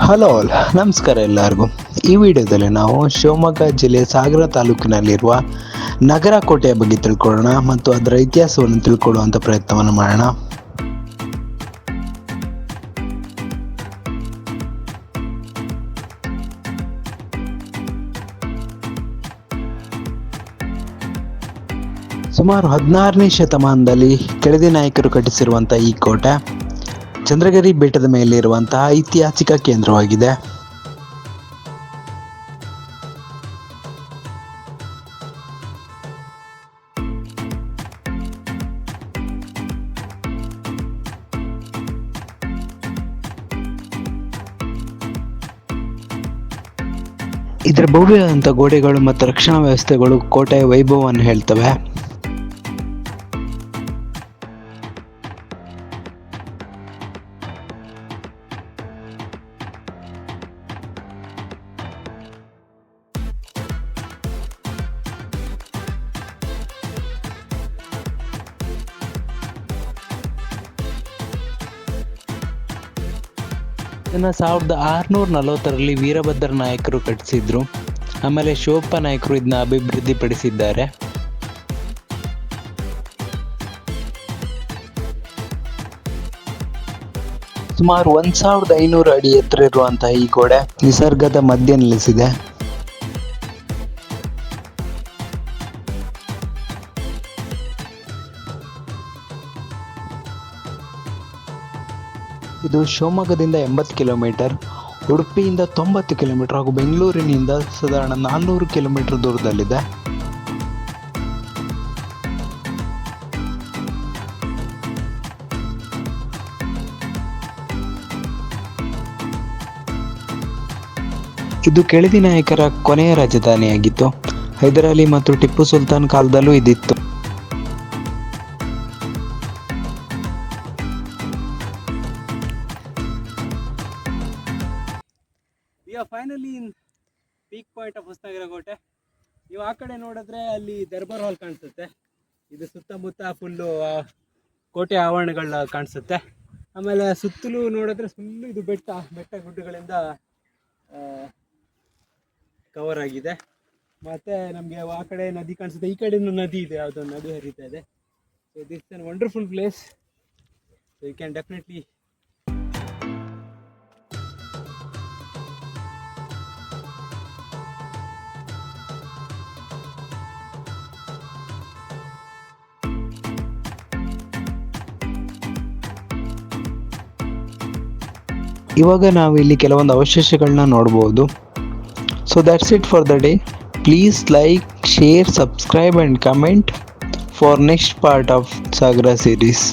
Hello, ನಮಸ್ಕಾರ ಎಲ್ಲರಿಗೂ. ಈ ವಿಡಿಯೋದಲ್ಲಿ ನಾವು ಶಿವಮೊಗ್ಗ ಜಿಲ್ಲೆ ಸಾಗರ ತಾಲೂಕಿನಲ್ಲಿರುವ ನಗರ ಕೋಟೆಯ ಬಗ್ಗೆ ತಿಳ್ಕೊಳ್ಳೋಣ ಮತ್ತು ಅದರ ಇತಿಹಾಸವನ್ನು ತಿಳ್ಕೊಳ್ಳುವಂಥ ಪ್ರಯತ್ನವನ್ನು ಮಾಡೋಣ. ಸುಮಾರು ಹದಿನಾರನೇ ಶತಮಾನದಲ್ಲಿ ಕೆಳದಿ ನಾಯಕರು ಕಟ್ಟಿಸಿರುವಂಥ ಈ ಕೋಟೆ. ಚಂದ್ರಗಿರಿ ಬೆಟ್ಟದ ಮೇಲೆ ಇರುವಂತಹ ಐತಿಹಾಸಿಕ ಕೇಂದ್ರವಾಗಿದೆ. ಇದರ ಭವ್ಯವಾದಂಥ ಗೋಡೆಗಳು ಮತ್ತು ರಕ್ಷಣಾ ವ್ಯವಸ್ಥೆಗಳು ಕೋಟೆಯ ವೈಭವವನ್ನು ಹೇಳ್ತವೆ. ಇದನ್ನ ಸಾವಿರದ ಆರುನೂರ ನಲವತ್ತರಲ್ಲಿ ವೀರಭದ್ರ ನಾಯಕರು ಕಟ್ಟಿಸಿದ್ರು. ಆಮೇಲೆ ಶಿವಪ್ಪ ನಾಯಕರು ಇದನ್ನ ಅಭಿವೃದ್ಧಿಪಡಿಸಿದ್ದಾರೆ ಸುಮಾರು ಒಂದು ಸಾವಿರದ ಐನೂರು ಅಡಿ ಎತ್ತರ ಇರುವಂತಹ ಈ ಗೋಡೆ ನಿಸರ್ಗದ ಮಧ್ಯ ನಿಲ್ಲಿಸಿದೆ ಇದು ಶಿವಮೊಗ್ಗದಿಂದ ಎಂಬತ್ತು ಕಿಲೋಮೀಟರ್, ಉಡುಪಿಯಿಂದ ತೊಂಬತ್ತು ಕಿಲೋಮೀಟರ್ ಹಾಗೂ ಬೆಂಗಳೂರಿನಿಂದ ಸಾಧಾರಣ ನಾನ್ನೂರು ಕಿಲೋಮೀಟರ್ ದೂರದಲ್ಲಿದೆ. ಇದು ಕೆಳದಿ ನಾಯಕರ ಕೊನೆಯ ರಾಜಧಾನಿಯಾಗಿತ್ತು. ಹೈದರಾಲಿ ಮತ್ತು ಟಿಪ್ಪು ಸುಲ್ತಾನ್ ಕಾಲದಲ್ಲೂ ಇದಿತ್ತು. Are finally in peak point of Hosanagara ಕೋಟೆ ನೀವು ಆ ಕಡೆ ನೋಡಿದ್ರೆ ಅಲ್ಲಿ ದರ್ಬಾರ್ ಹಾಲ್ ಕಾಣಿಸುತ್ತೆ. ಇದು ಸುತ್ತಮುತ್ತ ಫುಲ್ಲು ಕೋಟೆ ಆವರಣಗಳ ಕಾಣಿಸುತ್ತೆ. ಆಮೇಲೆ ಸುತ್ತಲೂ ನೋಡಿದ್ರೆ ಫುಲ್ಲು ಇದು ಬೆಟ್ಟ ಬೆಟ್ಟ ಗುಡ್ಡಗಳಿಂದ ಕವರ್ ಆಗಿದೆ. ಮತ್ತು ನಮಗೆ ಆ ಕಡೆ ನದಿ ಕಾಣಿಸುತ್ತೆ. ಈ ಕಡೆನೂ ನದಿ ಇದೆ, ಯಾವುದೋ ನದಿ ಹರಿತಾ ಇದೆ. So this an wonderful place so you can definitely ಇವಾಗ ನಾವು ಇಲ್ಲಿ ಕೆಲವೊಂದು ಅವಶೇಷಗಳನ್ನ ನೋಡ್ಬೋದು. So that's it for the day please like share subscribe and comment for next part of Sagara series